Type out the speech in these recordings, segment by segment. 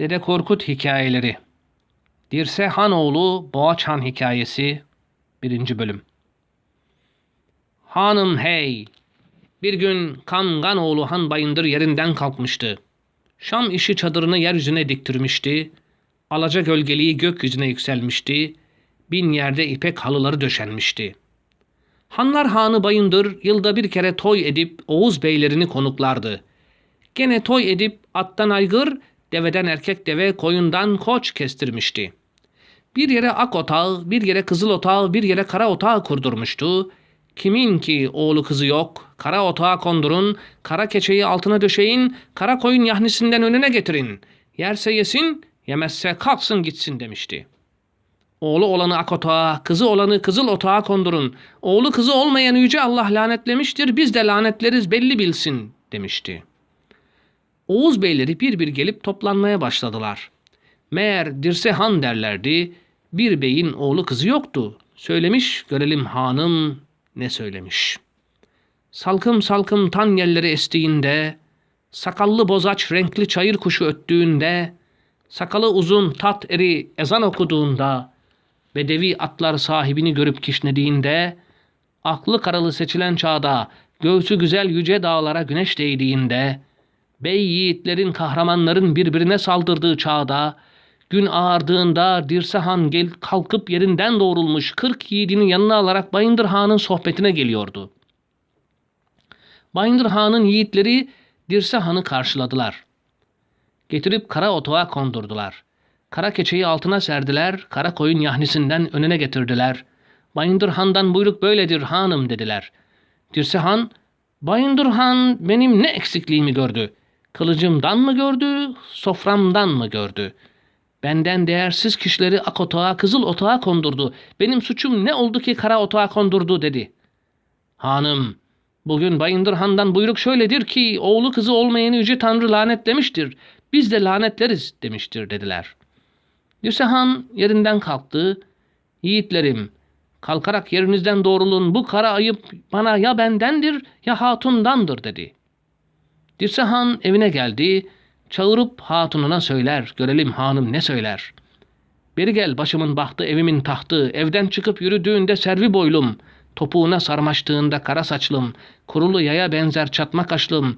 Dede Korkut Hikayeleri Dirse Hanoğlu Boğaç Han Hikayesi 1. Bölüm Hanım hey! Bir gün Kamganoğlu Han Bayındır yerinden kalkmıştı. Şam işi çadırını yeryüzüne diktirmişti. Alaca gölgeliği gökyüzüne yükselmişti. Bin yerde ipek halıları döşenmişti. Hanlar Hanı Bayındır yılda bir kere toy edip Oğuz beylerini konuklardı. Gene toy edip attan aygır, deveden erkek deve, koyundan koç kestirmişti. Bir yere ak otağı, bir yere kızıl otağı, bir yere kara otağı kurdurmuştu. Kimin ki oğlu kızı yok, kara otağa kondurun, kara keçeyi altına döşeyin, kara koyun yahnisinden önüne getirin. Yerse yesin, yemezse kalksın gitsin demişti. Oğlu olanı ak otağa, kızı olanı kızıl otağa kondurun. Oğlu kızı olmayanı yüce Allah lanetlemiştir, biz de lanetleriz belli bilsin demişti. Oğuz beyleri bir bir gelip toplanmaya başladılar. Meğer Dirse Han derlerdi, bir beyin oğlu kızı yoktu. Söylemiş görelim hanım ne söylemiş. Salkım salkım tan yerleri estiğinde, sakallı bozaç renkli çayır kuşu öttüğünde, sakalı uzun tat eri ezan okuduğunda, bedevi atlar sahibini görüp kişnediğinde, aklı karalı seçilen çağda, göğsü güzel yüce dağlara güneş değdiğinde, bey yiğitlerin kahramanların birbirine saldırdığı çağda, gün ağardığında Dirsehan gel kalkıp yerinden doğrulmuş kırk yiğidini yanına alarak Bayındır Han'ın sohbetine geliyordu. Bayındır Han'ın yiğitleri Dirsehan'ı karşıladılar. Getirip kara otoğa kondurdular. Kara keçeyi altına serdiler, kara koyun yahnisinden önüne getirdiler. Bayındır Han'dan buyruk böyledir hanım dediler. Dirsehan, Bayındır Han benim ne eksikliğimi gördü? Kılıcımdan mı gördü, soframdan mı gördü? Benden değersiz kişileri ak otağa, kızıl otağa kondurdu. Benim suçum ne oldu ki kara otağa kondurdu dedi. Hanım, bugün Bayındır Han'dan buyruk şöyledir ki oğlu kızı olmayanı yüce Tanrı lanetlemiştir. Biz de lanetleriz demiştir dediler. Dirse Han yerinden kalktı. Yiğitlerim, kalkarak yerinizden doğrulun bu kara ayıp bana ya bendendir ya hatundandır dedi.'' Dirse Han evine geldi. Çağırıp hatununa söyler. Görelim hanım ne söyler. Beri gel başımın bahtı evimin tahtı. Evden çıkıp yürüdüğünde servi boylum. Topuğuna sarmaştığında kara saçlım. Kurulu yaya benzer çatma kaşlım.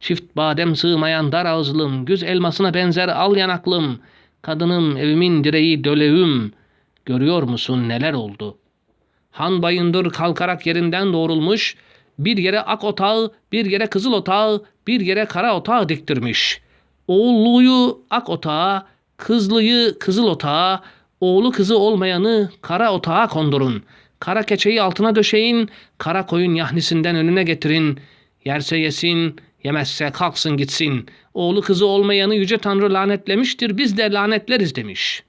Çift badem sığmayan dar ağızlım. Güz elmasına benzer al yanaklım. Kadınım evimin direği döleğüm. Görüyor musun neler oldu? Han bayındır kalkarak yerinden doğrulmuş. Bir yere ak otağı, bir yere kızıl otağı, bir yere kara otağı diktirmiş. Oğulluyu ak otağa, kızlıyı kızıl otağa, oğlu kızı olmayanı kara otağa kondurun. Kara keçeyi altına döşeyin, kara koyun yahnisinden önüne getirin. Yerse yesin, yemezse kalksın gitsin. Oğlu kızı olmayanı yüce tanrı lanetlemiştir, biz de lanetleriz demiş.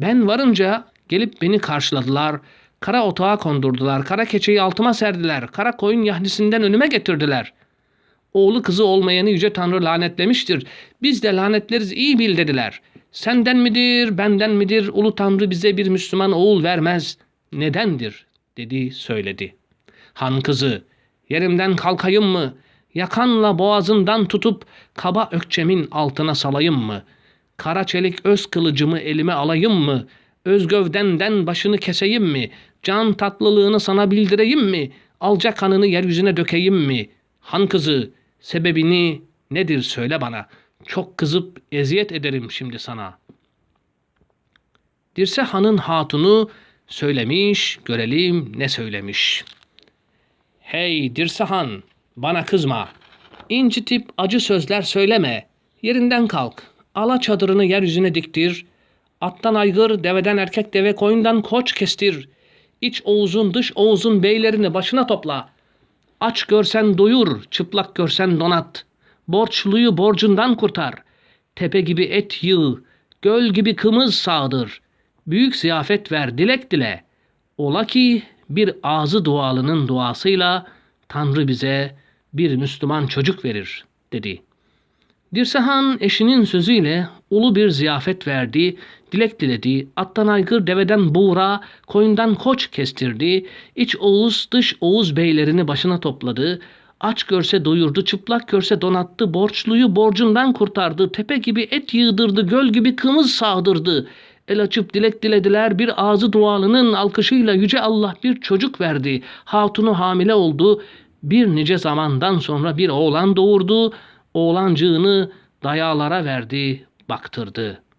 Ben varınca gelip beni karşıladılar.'' Kara otağa kondurdular, kara keçeyi altıma serdiler, kara koyun yahnisinden önüme getirdiler. Oğlu kızı olmayanı yüce tanrı lanetlemiştir. Biz de lanetleriz iyi bil dediler. Senden midir, benden midir, ulu tanrı bize bir Müslüman oğul vermez. Nedendir? dedi söyledi. Han kızı, yerimden kalkayım mı? Yakanla boğazından tutup kaba ökçemin altına salayım mı? Kara çelik öz kılıcımı elime alayım mı?'' Özgövdenden başını keseyim mi? Can tatlılığını sana bildireyim mi? Alca kanını yeryüzüne dökeyim mi? Han kızı, sebebini nedir söyle bana. Çok kızıp eziyet ederim şimdi sana. Dirse hanın hatunu söylemiş, görelim ne söylemiş. Hey Dirse han, bana kızma. İncitip acı sözler söyleme. Yerinden kalk. Ala çadırını yeryüzüne diktir. Attan aygır, deveden erkek deve, koyundan koç kestir. İç oğuzun, dış oğuzun beylerini başına topla. Aç görsen doyur, çıplak görsen donat. Borçluyu borcundan kurtar. Tepe gibi et yığ, göl gibi kımız sağdır. Büyük ziyafet ver, dilek dile. Ola ki bir ağzı dualının duasıyla Tanrı bize bir Müslüman çocuk verir, dedi.'' Dirsehan eşinin sözüyle ulu bir ziyafet verdi, dilek diledi, attan aygır deveden buğra, koyundan koç kestirdi, iç Oğuz dış Oğuz beylerini başına topladı, Aç görse doyurdu, çıplak görse donattı, borçluyu borcundan kurtardı, tepe gibi et yığdırdı, göl gibi kımız sağdırdı. El açıp dilek dilediler, bir ağzı dualının alkışıyla Yüce Allah bir çocuk verdi. Hatunu hamile oldu, bir nice zamandan sonra bir oğlan doğurdu, oğlancığını dayalara verdi, baktırdı.''